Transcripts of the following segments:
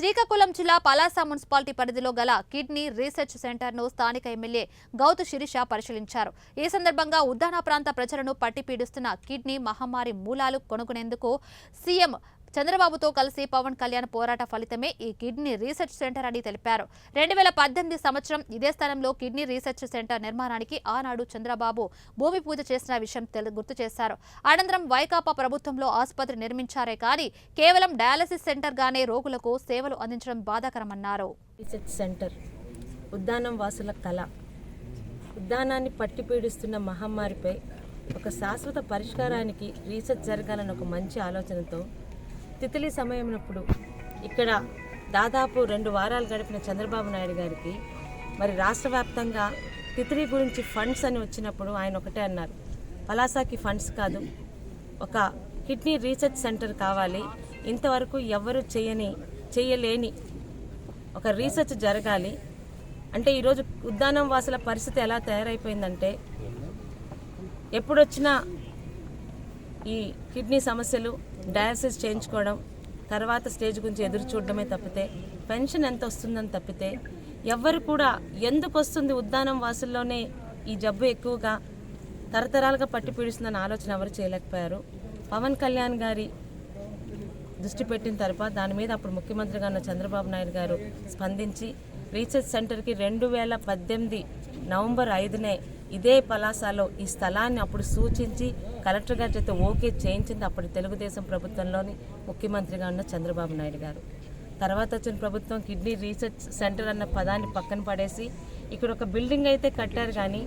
శ్రీకాకుళం జిల్లా పలాస మున్సిపాలిటీ పరిధిలో గల కిడ్నీ రీసెర్చ్ సెంటర్ను స్థానిక ఎమ్మెల్యే గౌతు శిరీష పరిశీలించారు. ఈ సందర్భంగా ఉద్దాన ప్రాంత ప్రజలను పట్టిపీడిస్తున్న కిడ్నీ మహమ్మారి మూలాలు కొనుగొనేందుకు సీఎం చంద్రబాబుతో కలిసి పవన్ కళ్యాణ్ పోరాట ఫలితమే ఈ కిడ్నీ రీసెర్చ్ సెంటర్ అని తెలిపారు. రెండు వేల పద్దెనిమిది సంవత్సరం ఇదే స్థలంలో కిడ్నీ రీసెర్చ్ సెంటర్ నిర్మాణానికి ఆనాడు చంద్రబాబు భూమి పూజ చేసిన విషయం గుర్తు చేశారు. అనంతరం వైకాపా ప్రభుత్వంలో ఆసుపత్రి నిర్మించారే కానీ కేవలం డయాలసిస్ సెంటర్గానే రోగులకు సేవలు అందించడం బాధాకరమన్నారు. రీసెర్చ్ సెంటర్ ఉద్దానం వాసుల కళ. ఉద్దానాన్ని పట్టి పీడిస్తున్న మహమ్మారిపై ఒక శాశ్వత పరిష్కారానికి రీసెర్చ్ జరగాలని ఒక మంచి ఆలోచనతో తితిలి సమయమునప్పుడు ఇక్కడ దాదాపు రెండు వారాలు గడిపిన చంద్రబాబు నాయుడు గారికి మరి రాష్ట్ర వ్యాప్తంగా తితిలి గురించి ఫండ్స్ అని వచ్చినప్పుడు ఆయన ఒకటే అన్నారు. పలాసాకి ఫండ్స్ కాదు. ఒక కిడ్నీ రీసెర్చ్ సెంటర్ కావాలి. ఇంతవరకు ఎవరు చేయని చేయలేని ఒక రీసెర్చ్ జరగాలి. అంటే ఈరోజు ఉద్యానం వాసుల పరిస్థితి ఎలా తయారైపోయిందంటే ఎప్పుడొచ్చినా ఈ కిడ్నీ సమస్యలు డయాలసిస్ చేయించుకోవడం తర్వాత స్టేజ్ గురించి ఎదురు చూడడమే తప్పితే పెన్షన్ ఎంత వస్తుందని తప్పితే ఎవ్వరు కూడా ఎందుకు వస్తుంది ఉద్దానం వాసుల్లోనే ఈ జబ్బు ఎక్కువగా తరతరాలుగా పట్టి పీడిస్తుందన్న ఆలోచన ఎవరు చేయలేకపోయారు. పవన్ కళ్యాణ్ గారి దృష్టి పెట్టిన తర్వాత దాని మీద అప్పుడు ముఖ్యమంత్రిగా ఉన్న చంద్రబాబు నాయుడు గారు స్పందించి రీసెర్చ్ సెంటర్కి రెండు వేల పద్దెనిమిది నవంబర్ ఐదునే ఇదే పలాసలో ఈ స్థలాన్ని అప్పుడు సూచించి కలెక్టర్ గారి చేత ఓకే చేయించింది అప్పటి తెలుగుదేశం ప్రభుత్వంలోని ముఖ్యమంత్రిగా ఉన్న చంద్రబాబు నాయుడు గారు. తర్వాత వచ్చిన ప్రభుత్వం కిడ్నీ రీసెర్చ్ సెంటర్ అన్న పదాన్ని పక్కన పడేసి ఇక్కడ ఒక బిల్డింగ్ అయితే కట్టారు కానీ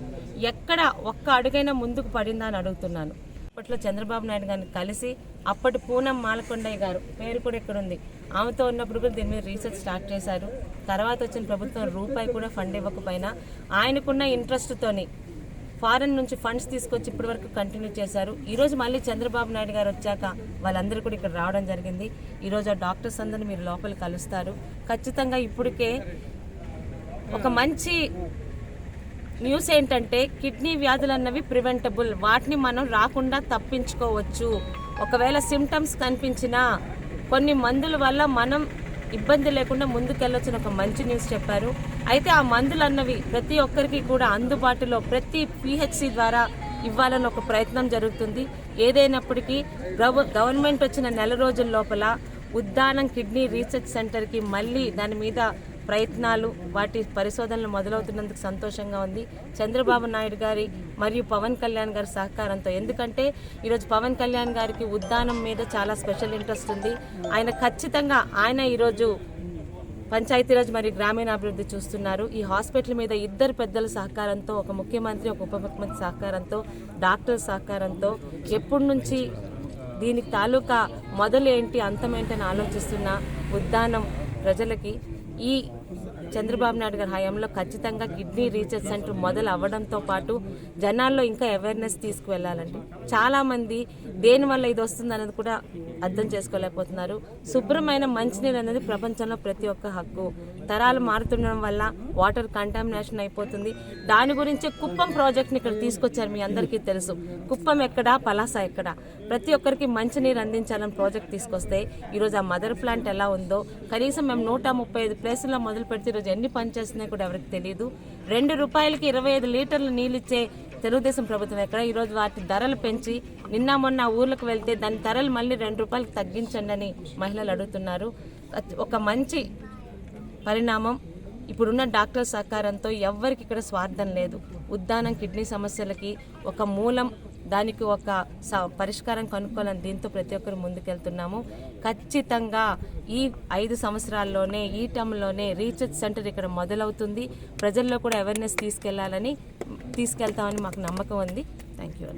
ఎక్కడ ఒక్క అడుగైనా ముందుకు పడిందా అని అడుగుతున్నాను. అప్పట్లో చంద్రబాబు నాయుడు గారిని కలిసి అప్పటి పూనం మాలకొండయ్య గారు పేరు కూడా ఇక్కడ ఉంది. ఆమెతో ఉన్నప్పుడు కూడా దీని మీద రీసెర్చ్ స్టార్ట్ చేశారు. తర్వాత వచ్చిన ప్రభుత్వం రూపాయి కూడా ఫండ్ ఇవ్వకపోయినా ఆయనకున్న ఇంట్రెస్ట్తోని ఫారెన్ నుంచి ఫండ్స్ తీసుకొచ్చి ఇప్పటి వరకు కంటిన్యూ చేశారు. ఈరోజు మళ్ళీ చంద్రబాబు నాయుడు గారు వచ్చాక వాళ్ళందరూ కూడా ఇక్కడ రావడం జరిగింది. ఈరోజు ఆ డాక్టర్స్ అందరినీ మీరు లోపల కలుస్తారు. ఖచ్చితంగా ఇప్పటికే ఒక మంచి న్యూస్ ఏంటంటే కిడ్నీ వ్యాధులు అన్నవి ప్రివెంటబుల్. వాటిని మనం రాకుండా తప్పించుకోవచ్చు. ఒకవేళ సిమ్టమ్స్ కనిపించినా కొన్ని మందుల వల్ల మనం ఇబ్బంది లేకుండా ముందుకెళ్ళొచ్చిన ఒక మంచి న్యూస్ చెప్పారు. అయితే ఆ మందులు అన్నవి ప్రతి ఒక్కరికి కూడా అందుబాటులో ప్రతి పిహెచ్సి ద్వారా ఇవ్వాలని ఒక ప్రయత్నం జరుగుతుంది. ఏదైనప్పటికీ గవర్నమెంట్ వచ్చిన నెల రోజుల లోపల ఉద్దానం కిడ్నీ రీసెర్చ్ సెంటర్కి మళ్ళీ దాని మీద ప్రయత్నాలు వాటి పరిశోధనలు మొదలవుతున్నందుకు సంతోషంగా ఉంది. చంద్రబాబు నాయుడు గారి మరియు పవన్ కళ్యాణ్ గారి సహకారంతో. ఎందుకంటే ఈరోజు పవన్ కళ్యాణ్ గారికి ఉద్దానం మీద చాలా స్పెషల్ ఇంట్రెస్ట్ ఉంది. ఆయన ఖచ్చితంగా ఆయన ఈరోజు పంచాయతీరాజ్ మరియు గ్రామీణాభివృద్ధి చూస్తున్నారు. ఈ హాస్పిటల్ మీద ఇద్దరు పెద్దల సహకారంతో ఒక ముఖ్యమంత్రి ఒక ఉప ముఖ్యమంత్రి సహకారంతో డాక్టర్ సహకారంతో ఎప్పటి నుంచి దీనికి తాలూకా మొదలు ఏంటి అంతమేంటని ఆలోచిస్తున్న ఉద్దానం ప్రజలకి ఈ చంద్రబాబు నాయుడు గారి హయాంలో ఖచ్చితంగా కిడ్నీ రీసెర్చ్ సెంటర్ మొదలు అవ్వడంతో పాటు జనాల్లో ఇంకా అవేర్నెస్ తీసుకువెళ్ళాలండి. చాలామంది దేనివల్ల ఇది వస్తుంది అనేది కూడా అర్థం చేసుకోలేకపోతున్నారు. శుభ్రమైన మంచినీరు అనేది ప్రపంచంలో ప్రతి ఒక్క హక్కు. తరాలు మారుతుండడం వల్ల వాటర్ కంటామినేషన్ అయిపోతుంది. దాని గురించి కుప్పం ప్రాజెక్ట్ని ఇక్కడ తీసుకొచ్చారు మీ అందరికీ తెలుసు. కుప్పం ఎక్కడ పలాస ఎక్కడ? ప్రతి ఒక్కరికి మంచినీరు అందించాలని ప్రాజెక్ట్ తీసుకొస్తే ఈరోజు ఆ మదర్ ప్లాంట్ ఎలా ఉందో కనీసం మేము నూట ముప్పై ఐదు ప్లేసుల్లో మొదలు పెడితే ఈరోజు ఎన్ని పనిచేస్తున్నాయి కూడా ఎవరికి తెలియదు రెండు రూపాయలకి ఇరవై ఐదు లీటర్లు నీళ్ళు ఇచ్చే తెలుగుదేశం ప్రభుత్వం ఎక్కడ? ఈరోజు వాటి ధరలు పెంచి నిన్న మొన్న ఊర్లకు వెళ్తే దాని ధరలు మళ్ళీ రెండు రూపాయలకు తగ్గించండి అని మహిళలు అడుగుతున్నారు. ఒక మంచి పరిణామం ఇప్పుడున్న డాక్టర్ సహకారంతో ఎవ్వరికి ఇక్కడ స్వార్థం లేదు. ఉద్దానం కిడ్నీ సమస్యలకి ఒక మూలం దానికి ఒక స- పరిష్కారం కనుక్కోవాలని దీంతో ప్రతి ఒక్కరు ముందుకెళ్తున్నాము. ఖచ్చితంగా ఈ ఐదు సంవత్సరాల్లోనే ఈ టర్మ్లోనే రీసెర్చ్ సెంటర్ ఇక్కడ మొదలవుతుంది. ప్రజల్లో కూడా అవేర్నెస్ తీసుకెళ్ళాలని తీసుకెళ్తామని మాకు నమ్మకం ఉంది. Thank you